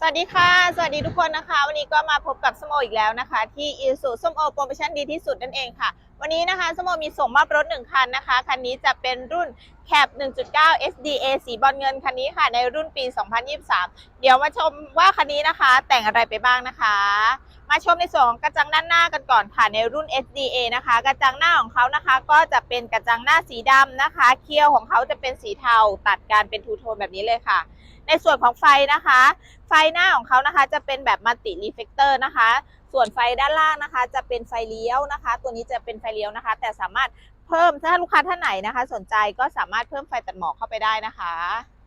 สวัสดีค่ะ สวัสดีทุกคนนะคะ วันนี้ก็มาพบกับสโมอีกแล้วนะคะ ที่อีสุสมโอโปรโมชั่นดีที่สุดนั่นเองค่ะ วันนี้นะคะสโมมีส่งมอบรถหนึ่งคันนะคะ คันนี้จะเป็นรุ่นแคป1.9 SDA สีบอลเงินคันนี้ค่ะ ในรุ่นปี 2023 เดี๋ยวมาชมว่าคันนี้นะคะ แต่งอะไรไปบ้างนะคะ มาชมในส่วนของกระจังด้านหน้ากันก่อนค่ะในรุ่น SDA นะคะ กระจังหน้าของเขานะคะ ก็จะเป็นกระจังหน้าสีดำนะคะเคี้ยวของเขาจะเป็นสีเทาตัดกันเป็นทูโทนแบบนี้เลยค่ะ ในส่วนของไฟนะคะ ไฟหน้าของเขานะคะ จะเป็นแบบมัลติรีเฟกเตอร์นะคะ ส่วนไฟด้านล่างนะคะ จะเป็นไฟเลี้ยวนะคะ ตัวนี้จะเป็นไฟเลี้ยวนะคะ แต่สามารถเพิ่มถ้าลูกค้าท่านไหนนะคะ สนใจก็สามารถเพิ่มไฟตัดหมอกเข้าไปได้นะคะ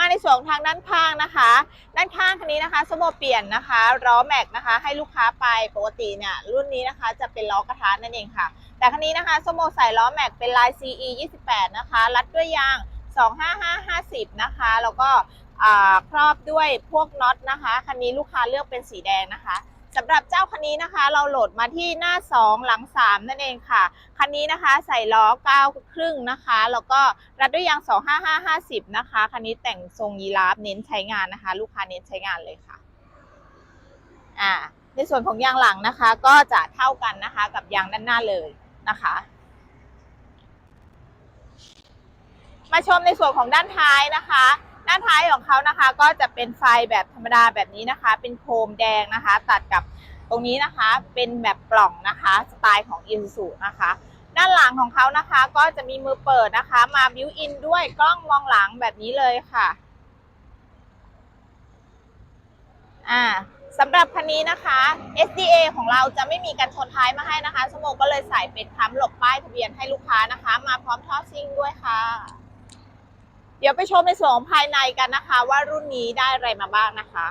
มาในส่วนทางด้านข้างนะคะ ด้านข้างคันนี้นะคะสโมเปลี่ยนนะคะล้อแม็กนะคะ ให้ลูกค้าไปปกติเนี่ยรุ่นนี้นะคะจะเป็นล้อกระทะนั่นเองค่ะ แต่คันนี้นะคะสโมใส่ล้อแม็กเป็นลาย CE 28นะคะรัดด้วยยาง 25550 นะคะแล้วก็ครอบด้วยพวกน็อตนะคะคันนี้ลูกค้าเลือกเป็นสีแดงนะคะ สำหรับเจ้าคันนี้นะคะ เราโหลดมาที่หน้า 2 หลัง 3 นั่นเองค่ะ คันนี้นะคะใส่ล้อ9ครึ่งนะคะ แล้วก็รัดด้วยยาง 25550 นะคะ คันนี้แต่งทรงยีราฟเน้นใช้งานนะคะ ลูกค้าเน้นใช้งานเลยค่ะอ่าในส่วนของยางหลังนะคะ ก็จะเท่ากันนะคะ กับยางด้านหน้าเลยนะคะ มาชมในส่วนของด้านท้ายนะคะ ด้านท้ายของเขานะคะ ก็จะเป็นไฟแบบธรรมดาแบบนี้นะคะ เป็นโคมแดงนะคะ ตัดกับตรงนี้นะคะเป็นแบบปล่องนะคะ สไตล์ของ i s u z u นะคะ ด้านหลังของเขานะคะก็จะมีมือเปิดนะคะ มาบิวอินด้วยกล้องมองหลังแบบนี้เลยค่ะอ่าสำหรับคันนี้นะคะ SDA ของเราจะไม่มีการชนท้ายมาให้นะคะสโมก็เลยใส่เป็นค้ำหลบป้ายทะเบียนให้ลูกค้านะคะ มาพร้อมท่อซิ่งด้วยค่ะ เดี๋ยวไปชมในส่วนของภายในกันนะคะ ว่ารุ่นนี้ได้อะไรมาบ้างนะคะ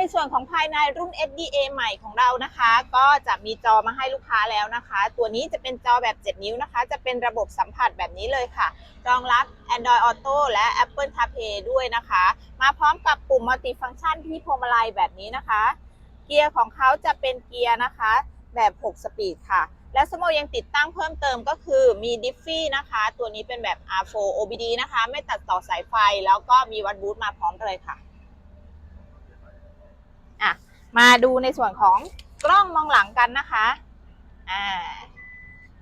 ในส่วนของภายในรุ่น SDA ใหม่ของเรานะคะ ก็จะมีจอมาให้ลูกค้าแล้วนะคะ ตัวนี้จะเป็นจอแบบ 7 นิ้วนะคะ จะเป็นระบบสัมผัสแบบนี้เลยค่ะ รองรับ Android Auto และ Apple CarPlay ด้วยนะคะ มาพร้อมกับปุ่ม Multi-Function ที่พวงมาลัยแบบนี้นะคะ เกียร์ของเขาจะเป็นเกียร์นะคะ แบบ 6 สปีดค่ะและสโมยังติดตั้งเพิ่มเติมก็คือมีดิฟฟี่นะคะ ตัวนี้เป็นแบบ R4 OBD นะคะ ไม่ตัดต่อสายไฟ แล้วก็มีวัดบูทมาพร้อมเลยค่ะ อะมาดูในส่วนของกล้องมองหลังกันนะคะอ่า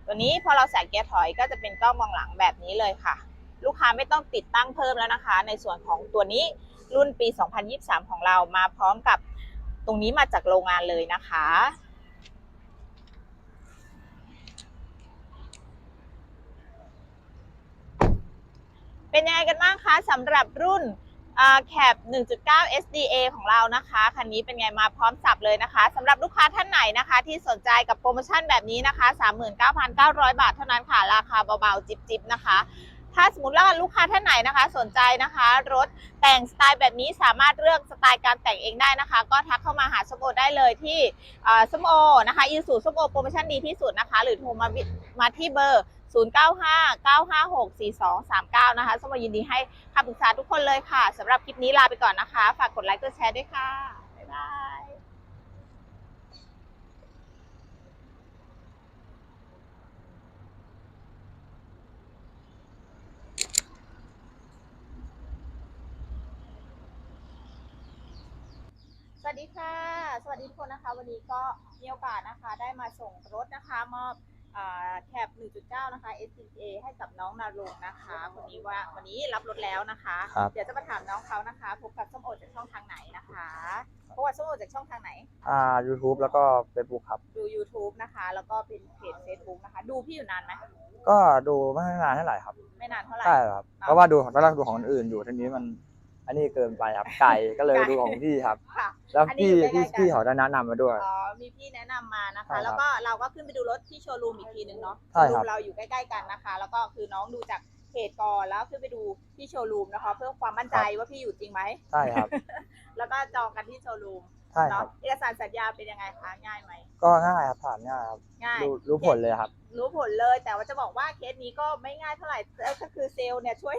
ตัวนี้พอเราใส่เกียร์ถอยก็จะเป็นกล้องมองหลังแบบนี้เลยค่ะ ลูกค้าไม่ต้องติดตั้งเพิ่มแล้วนะคะ ในส่วนของตัวนี้รุ่นปี 2023 ของเรามาพร้อมกับตรงนี้มาจากโรงงานเลยนะคะ เป็นยังไงกันบ้างคะสำหรับรุ่น แคป1.9 SDA ของเรานะคะคันนี้เป็นไงมาพร้อมสับเลยนะคะสำหรับลูกค้าท่านไหนนะคะ ที่สนใจกับโปรโมชั่นแบบนี้นะคะ 39,900 บาทเท่านั้นค่ะ ราคาเบาๆ จิบๆนะคะ ถ้าสมมติว่าลูกค้าท่านไหนนะคะ สนใจนะคะ รถแต่งสไตล์แบบนี้สามารถเลือกสไตล์การแต่งเองได้นะคะ ก็ทักเข้ามาหาสมโอได้เลยที่สมโอนะคะอีสูสมโอโปรโมชั่นดีที่สุดนะคะ หรือโทรมามาที่เบอร์ 0959564239 นะคะสมโอยินดีให้คำปรึกษาทุกคนเลยค่ะสำหรับคลิปนี้ลาไปก่อนนะคะ ฝากกดไลค์กดแชร์ด้วยค่ะบ๊ายบาย ส วัสดีค่ะ สวัสดีทุกคนนะคะ วันนี้ก็มีโอกาสนะคะ ได้มาส่งรถนะคะมอบแคป1.9 นะคะ SCA ให้กับน้องนารงนะคะวันนี้ว่าวันนี้รับรถแล้วนะคะ ครับ เดี๋ยวจะมาถามน้องเขานะคะพบกับส้มโอจากช่องทางไหนนะคะเพราะว่าส้มโอจากช่องทางไหน อ่า YouTube แล้วก็ Facebook ครับ ดู YouTube นะคะ แล้วก็เป็นเพจ Facebook นะคะ ดูพี่อยู่นานไหมก็ดูไม่นานเท่าไหร่ครับไม่นานเท่าไหร่ ใช่ครับ เพราะว่าดูของตอนแรกดูของคนอื่นอยู่ทีนี้มัน อันนี้เกินไปครับไก่ก็เลยไกลดูของพี่ครับ ค่ะ แล้วอันนี้พี่อยู่ใกล้ๆกันพี่พี่เขาได้แนะนำมาด้วย อ๋อมีพี่แนะนำมานะใช่ครัคะบแล้วก็เราก็ขึ้นไปดูรถที่โชว์รูมอีกทีหนึ่งเนาะใช่โชว์ครัรูบมเราอยู่ใกล้ๆกันนะคะ แล้วก็คือน้องดูจากเพจก่อนแล้วขึ้นไปดูที่โชว์รูมนะคะ เพื่อความมั่นใจว่าพี่อยู่จริงไหม ใช่ครับ แล้วก็จองกันที่โชว์รูมใช่คเนาะรับ เอกสารสัญญาเป็นยังไงคะง่ายไหมก็ง่ายครับผ่านง่ายครับ ง่าย รู้รู้ผลเลยครับ รู้ผลเลย แต่ว่าจะบอกว่าเคสนี้ก็ไม่ง่ายเท่าไหร่เอ้ยก็คือเซลล์เนี่ยช่วย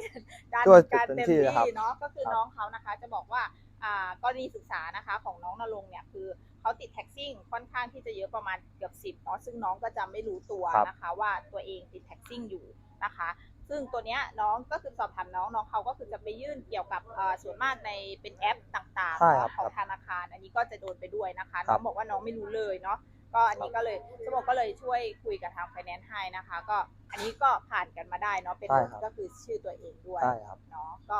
ดันช่วยการเต็มเต็มที่ที่เลยครับเนาะก็คือครับน้องเขานะคะ จะบอกว่าอ่ากรณีศึกษานะคะของน้องนรงค์เนี่ยคือเขาติดแท็กซิ่งค่อนข้างที่จะเยอะประมาณเกือบสิบเนาะซึ่งน้องก็จะไม่รู้ตัวครับนะคะ ว่าตัวเองติดแท็กซิ่งอยู่นะคะซึ่งตัวเนี้ยน้องก็คือสอบถามน้องน้องเขาก็คือจะไปยื่นเกี่ยวกับเอ่อส่วนมากในเป็นแอปต่างๆใช่ครับเนาะของธนาคาร อันนี้ก็จะโดนไปด้วยนะคะครัน้อบงบอกว่าน้องไม่รู้เลยเนาะ ก็อันนี้ก็เลยสมองก็เลยช่วยคุยกับทางไฟแนนซ์ให้นะคะ ก็อันนี้ก็ผ่านกันมาได้เนาะเป็นใช่รถครับ ก็คือชื่อตัวเองด้วยใช่ครับ เนาะก็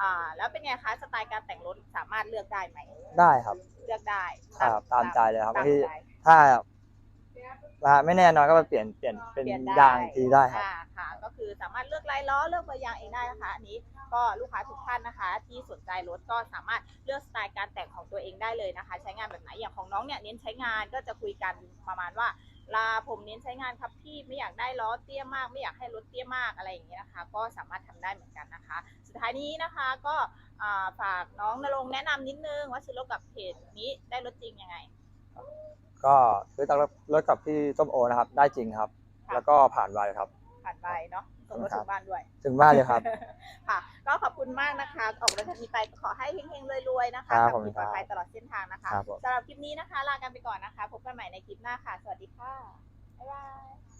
อ่าแล้วเป็นไงคะสไตล์การแต่งรถสามารถเลือกได้ไหมได้ครับ เลือกได้ครับตามใจเลยครับตามบางทีใจ ถ้า ราคาไม่แน่นอนก็ไปเปลี่ยนเปลี่ยนเป็นเปลี่ยนได้ยางอีกทีได้ครับ อ่าค่ะ ก็คือสามารถเลือกลายล้อเลือกเบอร์ยางเองได้นะคะอันนี้ก็ลูกค้าทุกท่านนะคะ ที่สนใจรถก็สามารถเลือกสไตล์การแต่งของตัวเองได้เลยนะคะ ใช้งานแบบไหนอย่างของน้องเนี่ยเน้นใช้งานก็จะคุยกันประมาณว่า ลาผมเน้นใช้งานครับพี่ไม่อยากได้ล้อเตี้ยมาก ไม่อยากให้รถเตี้ยมากอะไรอย่างเงี้ยนะคะ ก็สามารถทำได้เหมือนกันนะคะ สุดท้ายนี้นะคะก็อ่าฝากน้องนรงค์แนะนำนิดนึงว่าซื้อรถกับเพจนี้ได้รถจริงยังไง ก็ซื้อจากรถกับพี่ส้มโอนะครับ ได้จริงครับค่ะแล้วก็ผ่านไวครับ ผ่านไปเนาะส่งรถถึงบ้านด้วย ถึงบ้านเลยครับ ค่ะ ก็ขอบคุณมากนะคะ ออกรถคันนี้ไปก็ขอให้เฮงๆรวยๆนะคะครับขัผมขี่ปลอดภัยตลอดเส้นทางนะคะครับผมสำหรับคลิปนี้นะคะ ลากันไปก่อนนะคะ พบกันใหม่ในคลิปหน้าค่ะ สวัสดีค่ะ บ๊ายบาย